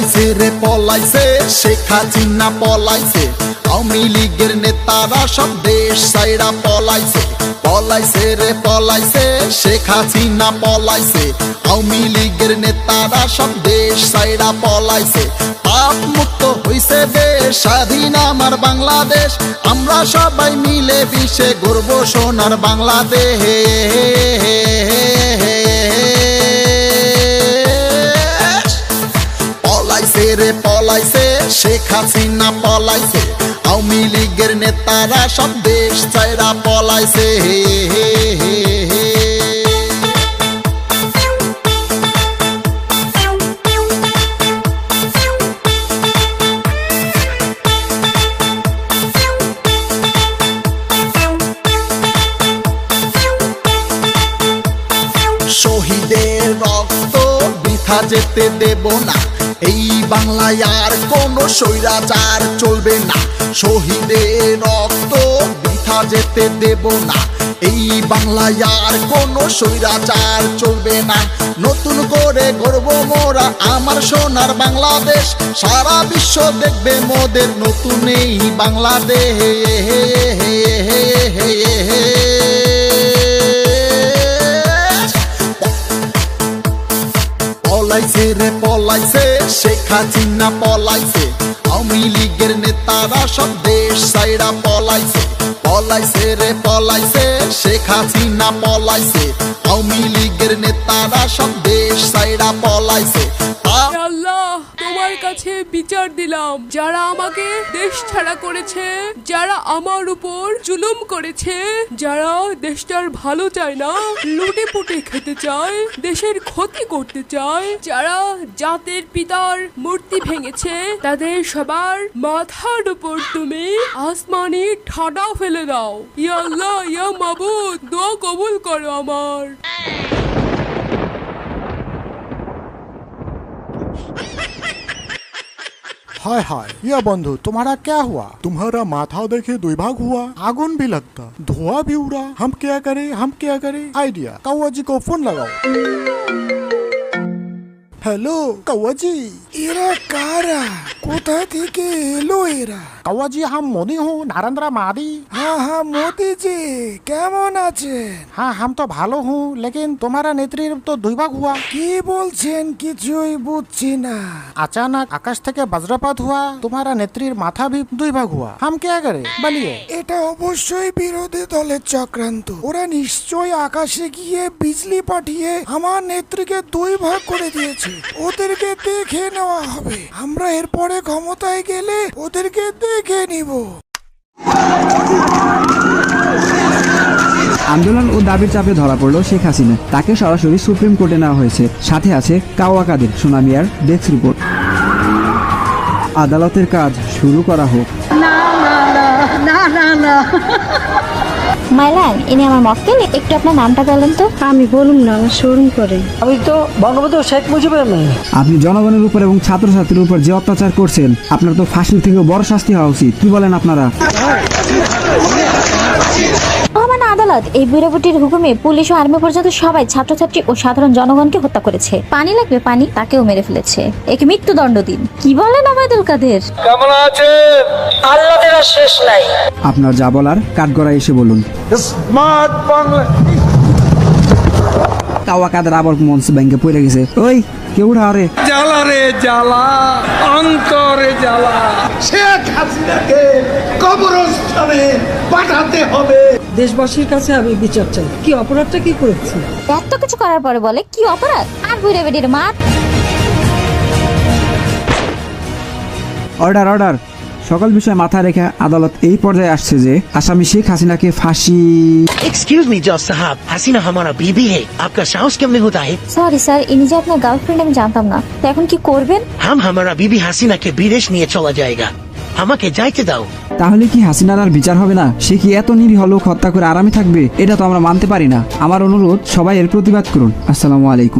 পলাইছে রে, পলাইছে। শেখ হাসিনা পলাইছে। আওয়ামী লীগের নেতারা সব দেশ সাইরা পলাইছে। পলাইছে রে, পলাইছে। শেখ হাসিনা পলাইছে। আওয়ামী লীগের নেতারা সব দেশ সাইরা পলাইছে। পাপ মুক্ত হইছে দেশ, স্বাধীন আমার বাংলাদেশ। আমরা সবাই মিলে বিশ্বে গর্ব সোনার বাংলাদেশ। পলাইছে, শেখ হাসিনা পলাইছে। আওয়ামী লীগের নেতারা সব দেশ চাইরা পলাইছে। হে হে হে। শহীদের রক্ত বৃথা যেতে দেব না। এই বাংলায় আর কোনো স্বৈরাচার চলবে না। শহীদের রক্ত বৃথা যেতে দেব না। এই বাংলায় আর কোনো স্বৈরাচার চলবে না। নতুন করে গর্ব মোরা আমার সোনার বাংলাদেশ। সারা বিশ্ব দেখবে মোদের নতুন এই বাংলাদেশ। হাসিনা পলাইছে। আওয়ামী লীগের নেতারা সব দেশ সাইরা পলাইছে। পলাইছে রে, পলাইছে শেখ হাসিনা, পলাইছে। আওয়ামী লীগের বিচার দিলাম। যারা আমাকে দেশ ছাড়া করেছে, যারা আমার উপর জুলুম করেছে, যারা দেশটার ভালো চায় না, লুটে পুটে খেতে চায়, দেশের ক্ষতি করতে চায়, যারা জাতের পিতার মূর্তি ভেঙেছে, তাদের সবার মাথার উপর তুমি আসমানি ঠাডা ফেলে দাও। ইয়া ইয়া মাবুদ দোয়া কবুল করো আমার। हाय हाय ये बंधु तुम्हारा क्या हुआ? तुम्हारा माथा देखे दुई भाग हुआ। आगुन भी लगता धुआँ भी उड़ा। हम क्या करें हम क्या करें? आइडिया कौआ जी को फ़ोन लगाओ। हेलो कौआ जी इरा कारा कोता थी के हेलो इरा কাওয়াজি হাম মোদি হু নরেন্দ্র মাদি। হ্যাঁ হ্যাঁ মোদিজি কেমন আছে হ্যাঁ হাম তো ভালো হু লেকিন তোমার নেত্রীর তো দুই ভাগ হুয়া। কি বলছেন? কিছুই বুঝছি না। আচানক আকাশ থেকে বজ্রপাত হুয়া তোমার নেত্রীর মাথা ভি দুই ভাগ হুয়া। হাম কে করে বলিয়ে। এটা অবশ্যই বিরোধী দলের চক্রান্ত। ওরা নিশ্চয়ই আকাশে গিয়ে বিজলি পাঠিয়ে আমার নেত্রীকে দুই ভাগ করে দিয়েছে। ওদেরকে দেখে নেওয়া হবে। আমরা এরপরে ক্ষমতায় গেলে ওদেরকে দেখে নিব। আন্দোলন ও দাবির চাপে ধরা পড়ল শেখ হাসিনা। তাকে সরাসরি সুপ্রিম কোর্টে নেওয়া হয়েছে। সাথে আছে কাওয়া কাদের সোনামিয়ার ডেস্ক রিপোর্ট। আদালতের কাজ শুরু করা হোক। মাইলান ইনি আমার মক্কেল একটু আপনার নামটা বলেন তো। আমি বলুন না আমার শোরুম করে। আমি তো বঙ্গবন্ধু শেখ মুজিবের মেয়ে। আপনি জনগণের উপর এবং ছাত্রছাত্রীর উপর যে অত্যাচার করছেন আপনার তো ফাঁসির থেকে বড় শাস্তি হওয়া উচিত। কি বলেন আপনারা? আদালত এই বুড়াবুটির হুকুমে পুলিশ ও আর্মি পর্যন্ত সবাই ছাত্রছাত্রী ও সাধারণ জনগণকে হত্যা করেছে। পানি লাগবে পানি তাকেও মেরে ফেলেছে। একে মৃত্যুদণ্ড দিন। কি বলেন আমায়দুল কাদের? কেমন আছেন? আল্লাদের আর শেষ নাই। আপনার যা বলার কাঠগড়ায় এসে বলুন। স্মার্ট বাংলা। কাওয়া কাদের আবার মঞ্চ ব্যাংকে পড়ে গেছে। ওই কেউ উঠা রে? জ্বালা রে জ্বালা অন্তরে জ্বালা। শেখ হাসিনাকে কবরস্থানে পাঠাতে হবে। দেশবাসীর কাছে আমি বিচার চাই। কি অপরাধটা কি করেছি? এত কিছু করার পরে বলে কি অপরাধ? আর ঘুরে বেড়ির মাত। Order order. সকল বিষয় মাথা রেখে আদালত এই পর্যায়ে আসছে যে আসামি শেখ হাসিনাকে ফাঁসি এক্সকিউজ মি জজ সাহাব হাসিনা হামারা বিবি হে। আপনার সাহস কেমনে হতা হে? সরি স্যার ইনি যে আপনার গার্লফ্রেন্ড আমি জানতাম না। তো এখন কি করবেন? হাম হামারা বিবি হাসিনাকে বিদেশ নিয়ে চলা যায়গা আমাকে যাইতে দাও। তাহলে কি হাসিনার আর বিচার হবে না? সে কি এত নিরীহ লোক হত্যা করে আরামে থাকবে? এটা তো আমরা মানতে পারি না। আমার অনুরোধ, সবাই এর প্রতিবাদ করুন। আসসালামু আলাইকুম।